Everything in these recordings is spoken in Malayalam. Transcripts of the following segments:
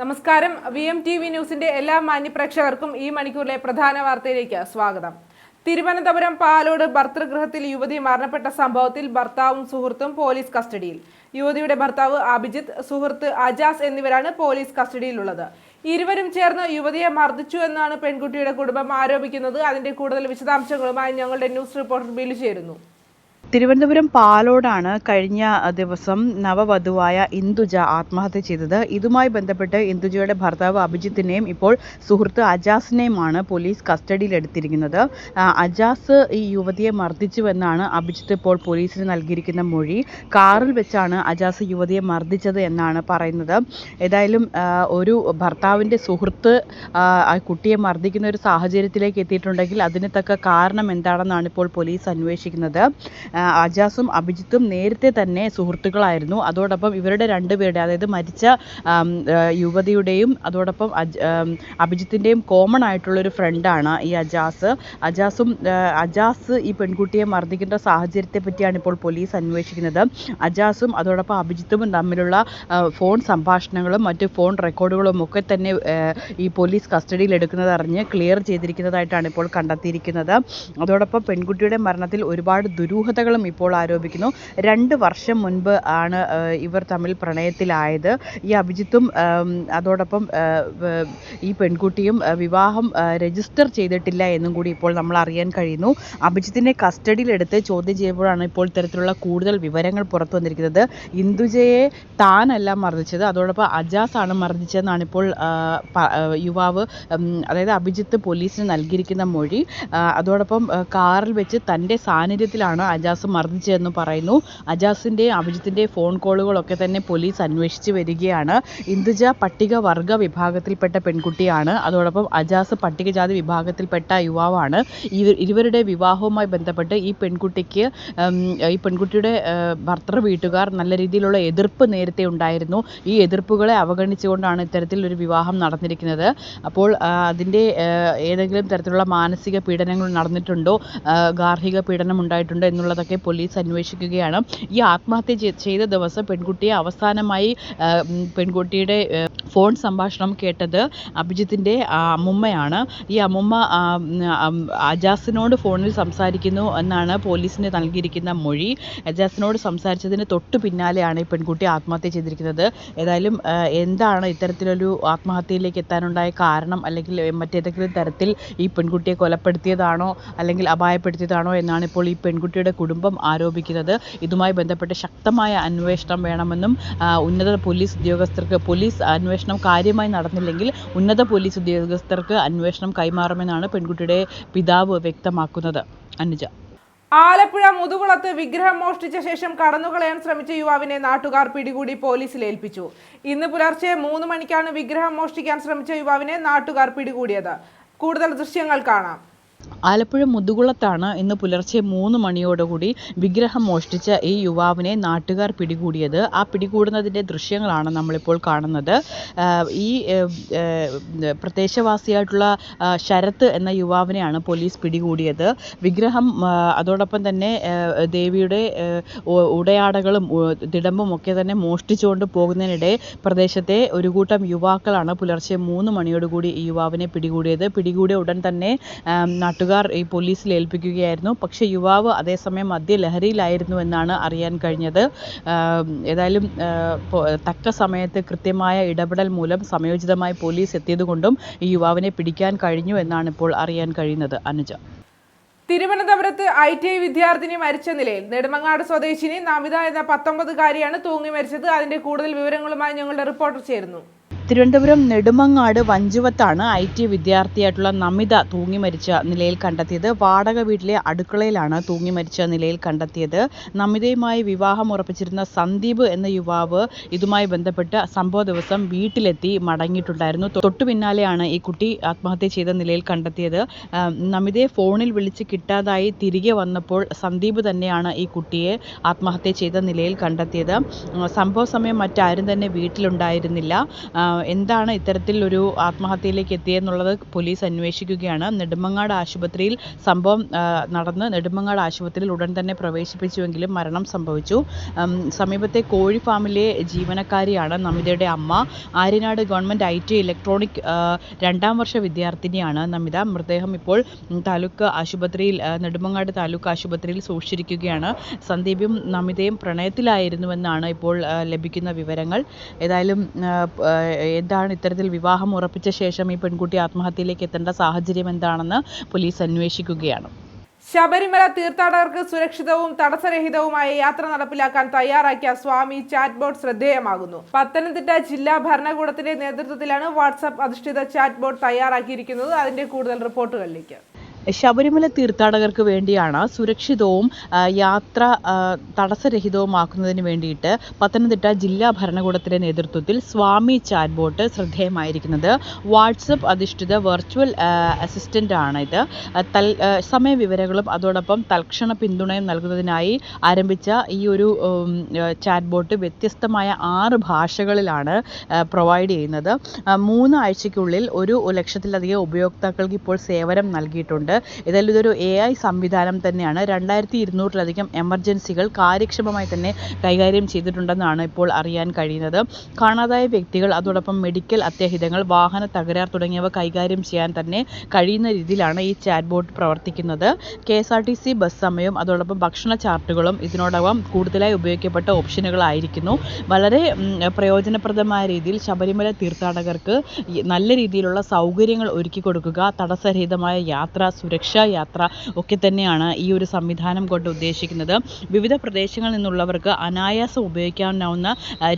നമസ്കാരം. വി എം ടി വി ന്യൂസിന്റെ എല്ലാ മാന്യപ്രേക്ഷകർക്കും ഈ മണിക്കൂറിലെ പ്രധാന വാർത്തയിലേക്ക് സ്വാഗതം. തിരുവനന്തപുരം പാലോട് ഭർത്തൃഗൃഹത്തിൽ യുവതി മരണപ്പെട്ട സംഭവത്തിൽ ഭർത്താവും സുഹൃത്തും പോലീസ് കസ്റ്റഡിയിൽ. യുവതിയുടെ ഭർത്താവ് അഭിജിത്ത് സുഹൃത്ത് അജാസ് എന്നിവരാണ് പോലീസ് കസ്റ്റഡിയിലുള്ളത്. ഇരുവരും ചേർന്ന് യുവതിയെ മർദ്ദിച്ചു എന്നാണ് പെൺകുട്ടിയുടെ കുടുംബം ആരോപിക്കുന്നത്. അതിന്റെ കൂടുതൽ വിശദാംശങ്ങളുമായി ഞങ്ങളുടെ ന്യൂസ് റിപ്പോർട്ടർ ബിൽ ചേരുന്നു. തിരുവനന്തപുരം പാലോടാണ് കഴിഞ്ഞ ദിവസം നവവധുവായ ഇന്ദുജ ആത്മഹത്യ ചെയ്തത്. ഇതുമായി ബന്ധപ്പെട്ട് ഇന്ദുജയുടെ ഭർത്താവ് അഭിജിത്തിനെയും ഇപ്പോൾ സുഹൃത്ത് അജാസിനെയുമാണ് പോലീസ് കസ്റ്റഡിയിലെടുത്തിരിക്കുന്നത്. അജാസ് ഈ യുവതിയെ മർദ്ദിച്ചുവെന്നാണ് അഭിജിത്ത് ഇപ്പോൾ പോലീസിന് നൽകിയിരിക്കുന്ന മൊഴി. കാറിൽ വെച്ചാണ് അജാസ് യുവതിയെ മർദ്ദിച്ചത് എന്നാണ് പറയുന്നത്. ഏതായാലും ഒരു ഭർത്താവിന്റെ സുഹൃത്ത് കുട്ടിയെ മർദ്ദിക്കുന്ന ഒരു സാഹചര്യത്തിലേക്ക് എത്തിയിട്ടുണ്ടെങ്കിൽ അതിന് തക്ക കാരണം എന്താണെന്നാണ് ഇപ്പോൾ പോലീസ് അന്വേഷിക്കുന്നത്. അജാസും അഭിജിത്തും നേരത്തെ തന്നെ സുഹൃത്തുക്കളായിരുന്നു. അതോടൊപ്പം ഇവരുടെ രണ്ടുപേരുടെ അതായത് മരിച്ച യുവതിയുടെയും അതോടൊപ്പം അഭിജിത്തിന്റെയും കോമൺ ആയിട്ടുള്ളൊരു ഫ്രണ്ടാണ് ഈ അജാസ്. അജാസും അജാസ് ഈ പെൺകുട്ടിയെ മർദ്ദിക്കേണ്ട സാഹചര്യത്തെ പറ്റിയാണ് ഇപ്പോൾ പോലീസ് അന്വേഷിക്കുന്നത്. അജാസും അതോടൊപ്പം അഭിജിത്തും തമ്മിലുള്ള ഫോൺ സംഭാഷണങ്ങളും മറ്റ് ഫോൺ റെക്കോർഡുകളും ഒക്കെ തന്നെ ഈ പോലീസ് കസ്റ്റഡിയിൽ എടുക്കുന്നത് അറിഞ്ഞ് ക്ലിയർ ചെയ്തിരിക്കുന്നതായിട്ടാണ് ഇപ്പോൾ കണ്ടെത്തിയിരിക്കുന്നത്. അതോടൊപ്പം പെൺകുട്ടിയുടെ മരണത്തിൽ ഒരുപാട് ദുരൂഹതകളും ഇപ്പോൾ ആരോപിക്കുന്നു. രണ്ട് വർഷം മുൻപ് ആണ് ഇവർ തമ്മിൽ പ്രണയത്തിലായത്. ഈ അഭിജിത്തും അതോടൊപ്പം ഈ പെൺകുട്ടിയും വിവാഹം രജിസ്റ്റർ ചെയ്തിട്ടില്ല എന്നും കൂടി ഇപ്പോൾ നമ്മൾ അറിയാൻ കഴിയുന്നു. അഭിജിത്തിനെ കസ്റ്റഡിയിലെടുത്ത് ചോദ്യം ചെയ്യുമ്പോഴാണ് ഇപ്പോൾ ഇത്തരത്തിലുള്ള കൂടുതൽ വിവരങ്ങൾ പുറത്തു വന്നിരിക്കുന്നത്. ഇന്ദുജയെ താനല്ല മർദ്ദിച്ചത്. അതോടൊപ്പം അജാസ് ആണ് മർദ്ദിച്ചതെന്നാണ് ഇപ്പോൾ യുവാവ് അതായത് അഭിജിത്ത് പോലീസിന് നൽകിയിരിക്കുന്ന മൊഴി. അതോടൊപ്പം കാറിൽ വെച്ച് തന്റെ സാന്നിധ്യത്തിലാണ് അജാസ് മർദ്ദിച്ചതെന്ന് പറയുന്നു. അജാസിന്റെ അഭിജിത്തിന്റെ ഫോൺ കോളുകളൊക്കെ തന്നെ പോലീസ് അന്വേഷിച്ച് വരികയാണ്. ഇന്ദുജ പട്ടികവർഗ വിഭാഗത്തിൽപ്പെട്ട പെൺകുട്ടിയാണ്. അതോടൊപ്പം അജാസ് പട്ടികജാതി വിഭാഗത്തിൽപ്പെട്ട യുവാവാണ്. ഇരുവരുടെ വിവാഹവുമായി ബന്ധപ്പെട്ട് ഈ പെൺകുട്ടിക്ക് ഈ പെൺകുട്ടിയുടെ ഭർത്തൃ വീട്ടുകാർ നല്ല രീതിയിലുള്ള എതിർപ്പ് നേരത്തെ ഉണ്ടായിരുന്നു. ഈ എതിർപ്പുകളെ അവഗണിച്ചുകൊണ്ടാണ് ഇത്തരത്തിലൊരു വിവാഹം നടന്നിരിക്കുന്നത്. അപ്പോൾ അതിന്റെ ഏതെങ്കിലും തരത്തിലുള്ള മാനസിക പീഡനങ്ങൾ നടന്നിട്ടുണ്ടോ? ഗാർഹിക പീഡനം ഉണ്ടായിട്ടുണ്ടോ എന്നുള്ളതൊക്കെ പോലീസ് അന്വേഷിക്കുകയാണ്. ഈ ആത്മഹത്യ ചെയ്ത ദിവസം പെൺകുട്ടിയെ അവസാനമായി പെൺകുട്ടിയുടെ ഫോൺ സംഭാഷണം കേട്ടത് അഭിജിത്തിന്റെ അമ്മുമ്മയാണ്. ഈ അമ്മുമ്മ അജാസിനോട് ഫോണിൽ സംസാരിക്കുന്നു എന്നാണ് പോലീസിന് നൽകിയിരിക്കുന്ന മൊഴി. അജാസിനോട് സംസാരിച്ചതിന് തൊട്ടു പിന്നാലെയാണ് ഈ പെൺകുട്ടി ആത്മഹത്യ ചെയ്തിരിക്കുന്നത്. ഏതായാലും എന്താണ് ഇത്തരത്തിലൊരു ആത്മഹത്യയിലേക്ക് എത്താനുണ്ടായ കാരണം അല്ലെങ്കിൽ മറ്റേതെങ്കിലും തരത്തിൽ ഈ പെൺകുട്ടിയെ കൊലപ്പെടുത്തിയതാണോ അല്ലെങ്കിൽ അപായപ്പെടുത്തിയതാണോ എന്നാണ് ഇപ്പോൾ ഈ പെൺകുട്ടിയുടെ കുടുംബം ആരോപിക്കുന്നത്. ഇതുമായി ബന്ധപ്പെട്ട് ശക്തമായ അന്വേഷണം വേണമെന്നും ഉന്നത പോലീസ് ഉദ്യോഗസ്ഥർക്ക് പോലീസ് അന്വേഷണം കാര്യമായി നടന്നില്ലെങ്കിൽ ഉന്നത പോലീസ് ഉദ്യോഗസ്ഥർക്ക് അന്വേഷണം കൈമാറുമെന്നാണ് പെൺകുട്ടിയുടെ പിതാവ് വ്യക്തമാക്കുന്നത്. അനുജ. ആലപ്പുഴ മുതുകുളത്ത് വിഗ്രഹം മോഷ്ടിച്ച ശേഷം കടന്നുകളയാൻ ശ്രമിച്ച യുവാവിനെ നാട്ടുകാർ പിടികൂടി പോലീസിൽ ഏൽപ്പിച്ചു. ഇന്ന് പുലർച്ചെ മൂന്ന് മണിക്കാണ് വിഗ്രഹം മോഷ്ടിക്കാൻ ശ്രമിച്ച യുവാവിനെ നാട്ടുകാർ പിടികൂടിയത്. കൂടുതൽ ദൃശ്യങ്ങൾ കാണാം. ആലപ്പുഴ മുതുകുളത്താണ് ഇന്ന് പുലർച്ചെ മൂന്ന് മണിയോടുകൂടി വിഗ്രഹം മോഷ്ടിച്ച ഈ യുവാവിനെ നാട്ടുകാർ പിടികൂടിയത്. ആ പിടികൂടുന്നതിന്റെ ദൃശ്യങ്ങളാണ് നമ്മളിപ്പോൾ കാണുന്നത്. ഈ പ്രദേശവാസിയായിട്ടുള്ള ശരത്ത് എന്ന യുവാവിനെയാണ് പോലീസ് പിടികൂടിയത്. വിഗ്രഹം അതോടൊപ്പം തന്നെ ദേവിയുടെ ഉടയാടകളും തിടമ്പും ഒക്കെ തന്നെ മോഷ്ടിച്ചുകൊണ്ട് പോകുന്നതിനിടെ പ്രദേശത്തെ ഒരു കൂട്ടം യുവാക്കളാണ് പുലർച്ചെ മൂന്ന് മണിയോടുകൂടി ഈ യുവാവിനെ പിടികൂടിയത്. പിടികൂടിയ ഉടൻ തന്നെ നാട്ടുകാർ ഈ പോലീസിൽ ഏൽപ്പിക്കുകയായിരുന്നു. പക്ഷെ യുവാവ് അതേസമയം മദ്യലഹരിയിലായിരുന്നു എന്നാണ് അറിയാൻ കഴിഞ്ഞത്. ഏതായാലും തക്ക സമയത്ത് കൃത്യമായ ഇടപെടൽ മൂലം സമയോചിതമായി പോലീസ് എത്തിയതുകൊണ്ടും ഈ യുവാവിനെ പിടിക്കാൻ കഴിഞ്ഞു എന്നാണ് ഇപ്പോൾ അറിയാൻ കഴിയുന്നത്. അനുജ. തിരുവനന്തപുരത്ത് ഐ ടി ഐ വിദ്യാർത്ഥിനി മരിച്ച നിലയിൽ നെടുമങ്ങാട് സ്വദേശിനി നമിത എന്ന പത്തൊമ്പതുകാരിയാണ് തൂങ്ങി മരിച്ചത് അതിന്റെ കൂടുതൽ വിവരങ്ങളുമായി ഞങ്ങളുടെ റിപ്പോർട്ടർ ചേരുന്നു. തിരുവനന്തപുരം നെടുമങ്ങാട് വഞ്ചുവത്താണ് ഐ ടി വിദ്യാർത്ഥിയായിട്ടുള്ള നമിത തൂങ്ങി മരിച്ച നിലയിൽ കണ്ടെത്തിയത്. വാടക വീട്ടിലെ അടുക്കളയിലാണ് തൂങ്ങി മരിച്ച നിലയിൽ കണ്ടെത്തിയത്. നമിതയുമായി വിവാഹം ഉറപ്പിച്ചിരുന്ന സന്ദീപ് എന്ന യുവാവ് ഇതുമായി ബന്ധപ്പെട്ട് സംഭവ ദിവസം വീട്ടിലെത്തി മടങ്ങിയിട്ടുണ്ടായിരുന്നു. തൊട്ടു പിന്നാലെയാണ് ഈ കുട്ടി ആത്മഹത്യ ചെയ്ത നിലയിൽ കണ്ടെത്തിയത്. നമിതയെ ഫോണിൽ വിളിച്ച് കിട്ടാതായി തിരികെ വന്നപ്പോൾ സന്ദീപ് തന്നെയാണ് ഈ കുട്ടിയെ ആത്മഹത്യ ചെയ്ത നിലയിൽ കണ്ടെത്തിയത്. സംഭവ സമയം മറ്റാരും തന്നെ വീട്ടിലുണ്ടായിരുന്നില്ല. എന്താണ് ഇത്തരത്തിലൊരു ആത്മഹത്യയിലേക്ക് എത്തിയെന്നുള്ളത് പോലീസ് അന്വേഷിക്കുകയാണ്. നെടുമങ്ങാട് ആശുപത്രിയിൽ സംഭവം നടന്ന് നെടുമങ്ങാട് ആശുപത്രിയിൽ ഉടൻ തന്നെ പ്രവേശിപ്പിച്ചുവെങ്കിലും മരണം സംഭവിച്ചു. സമീപത്തെ കോഴി ഫാമിലെ ജീവനക്കാരിയാണ് നമിതയുടെ അമ്മ. Aryanad government I T electronic രണ്ടാം വർഷ വിദ്യാർത്ഥിനിയാണ് നമിത. മൃതദേഹം ഇപ്പോൾ താലൂക്ക് ആശുപത്രിയിൽ നെടുമങ്ങാട് താലൂക്ക് ആശുപത്രിയിൽ സൂക്ഷിച്ചിരിക്കുകയാണ്. സന്ദീപും നമിതയും പ്രണയത്തിലായിരുന്നുവെന്നാണ് ഇപ്പോൾ ലഭിക്കുന്ന വിവരങ്ങൾ. ഏതായാലും എന്താണ് ഇത്തരത്തിൽ വിവാഹം ഉറപ്പിച്ച ശേഷം ഈ പെൺകുട്ടി ആത്മഹത്യയിലേക്ക് എത്തേണ്ട സാഹചര്യം എന്താണെന്ന് പോലീസ് അന്വേഷിക്കുകയാണ്. ശബരിമല തീർത്ഥാടകർക്ക് സുരക്ഷിതവും തടസ്സരഹിതവുമായ യാത്ര നടപ്പിലാക്കാൻ തയ്യാറാക്കിയ സ്വാമി ചാറ്റ് ബോട്ട് ശ്രദ്ധേയമാകുന്നു. പത്തനംതിട്ട ജില്ലാ ഭരണകൂടത്തിന്റെ നേതൃത്വത്തിലാണ് വാട്സാപ്പ് അധിഷ്ഠിത ചാറ്റ് ബോട്ട് തയ്യാറാക്കിയിരിക്കുന്നത്. അതിന്റെ കൂടുതൽ റിപ്പോർട്ടുകളിലേക്ക്. ശബരിമല തീർത്ഥാടകർക്ക് വേണ്ടിയാണ് സുരക്ഷിതവും യാത്ര തടസ്സരഹിതവുമാക്കുന്നതിന് വേണ്ടിയിട്ട് പത്തനംതിട്ട ജില്ലാ ഭരണകൂടത്തിന്റെ നേതൃത്വത്തിൽ സ്വാമി ചാറ്റ് ബോട്ട് ശ്രദ്ധേയമായിരിക്കുന്നത്. വാട്സപ്പ് അധിഷ്ഠിത വെർച്വൽ അസിസ്റ്റന്റ് ആണ് ഇത്. തൽ സമയ അതോടൊപ്പം തൽക്ഷണ പിന്തുണയും നൽകുന്നതിനായി ആരംഭിച്ച ഈ ഒരു ചാറ്റ്ബോട്ട് വ്യത്യസ്തമായ ആറ് ഭാഷകളിലാണ് പ്രൊവൈഡ് ചെയ്യുന്നത്. മൂന്നാഴ്ചയ്ക്കുള്ളിൽ ഒരു ലക്ഷത്തിലധികം ഉപയോക്താക്കൾക്ക് ഇപ്പോൾ സേവനം നൽകിയിട്ടുണ്ട്. ഏതായാലും ഇതൊരു എ ഐ സംവിധാനം തന്നെയാണ്. രണ്ടായിരത്തി ഇരുന്നൂറിലധികം എമർജൻസികൾ കാര്യക്ഷമമായി തന്നെ കൈകാര്യം ചെയ്തിട്ടുണ്ടെന്നാണ് ഇപ്പോൾ അറിയാൻ കഴിയുന്നത്. കാണാതായ വ്യക്തികൾ അതോടൊപ്പം മെഡിക്കൽ അത്യാഹിതങ്ങൾ വാഹന തകരാർ തുടങ്ങിയവ കൈകാര്യം ചെയ്യാൻ തന്നെ കഴിയുന്ന രീതിയിലാണ് ഈ ചാറ്റ് ബോട്ട് പ്രവർത്തിക്കുന്നത്. K S R T C bus സമയവും അതോടൊപ്പം ഭക്ഷണ ചാർട്ടുകളും ഇതിനോടകം കൂടുതലായി ഉപയോഗിക്കപ്പെട്ട ഓപ്ഷനുകളായിരിക്കുന്നു. വളരെ പ്രയോജനപ്രദമായ രീതിയിൽ ശബരിമല തീർത്ഥാടകർക്ക് നല്ല രീതിയിലുള്ള സൗകര്യങ്ങൾ ഒരുക്കി കൊടുക്കുക തടസ്സരഹിതമായ യാത്ര സുരക്ഷാ യാത്ര ഒക്കെ തന്നെയാണ് ഈ ഒരു സംവിധാനം കൊണ്ട് ഉദ്ദേശിക്കുന്നത്. വിവിധ പ്രദേശങ്ങളിൽ നിന്നുള്ളവർക്ക് അനായാസം ഉപയോഗിക്കാവുന്ന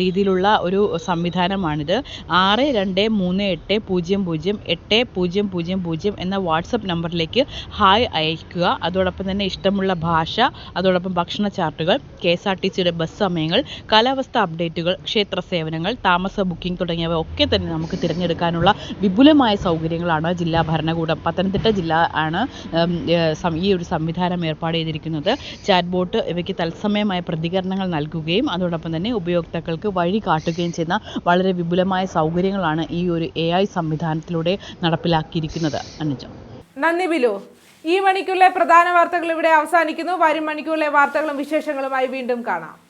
രീതിയിലുള്ള ഒരു സംവിധാനമാണിത്. ആറ് രണ്ട് മൂന്ന് എട്ട് പൂജ്യം പൂജ്യം എട്ട് പൂജ്യം പൂജ്യം പൂജ്യം എന്ന വാട്സപ്പ് നമ്പറിലേക്ക് ഹായ് അയയ്ക്കുക. അതോടൊപ്പം തന്നെ ഇഷ്ടമുള്ള ഭാഷ അതോടൊപ്പം ഭക്ഷണ ചാർട്ടുകൾ കെ എസ് ആർ ടി സിയുടെ ബസ് സമയങ്ങൾ കാലാവസ്ഥ അപ്ഡേറ്റുകൾ ക്ഷേത്ര സേവനങ്ങൾ താമസ ബുക്കിംഗ് തുടങ്ങിയവ ഒക്കെ തന്നെ നമുക്ക് തിരഞ്ഞെടുക്കാനുള്ള വിപുലമായ സൗകര്യങ്ങളാണ് ജില്ലാ ഭരണകൂടം. പത്തനംതിട്ട ജില്ല സം- ഈ ഒരു സംവിധാനം ഏർപ്പാട് ചെയ്തിരിക്കുന്നത്. ചാറ്റ് ബോട്ട് ഇവയ്ക്ക് തത്സമയമായ പ്രതികരണങ്ങൾ നൽകുകയും അതോടൊപ്പം തന്നെ ഉപയോക്താക്കൾക്ക് വഴി കാട്ടുകയും ചെയ്യുന്ന വളരെ വിപുലമായ സൗകര്യങ്ങളാണ് ഈ ഒരു എ ഐ സംവിധാനത്തിലൂടെ നടപ്പിലാക്കിയിരിക്കുന്നത്. അനുജ. നന്ദി ബിലു. ഈ മണിക്കൂറിലെ പ്രധാന വാർത്തകൾ ഇവിടെ അവസാനിക്കുന്നു. വരും മണിക്കൂറിലെ വാർത്തകളും വിശേഷങ്ങളുമായി വീണ്ടും കാണാം.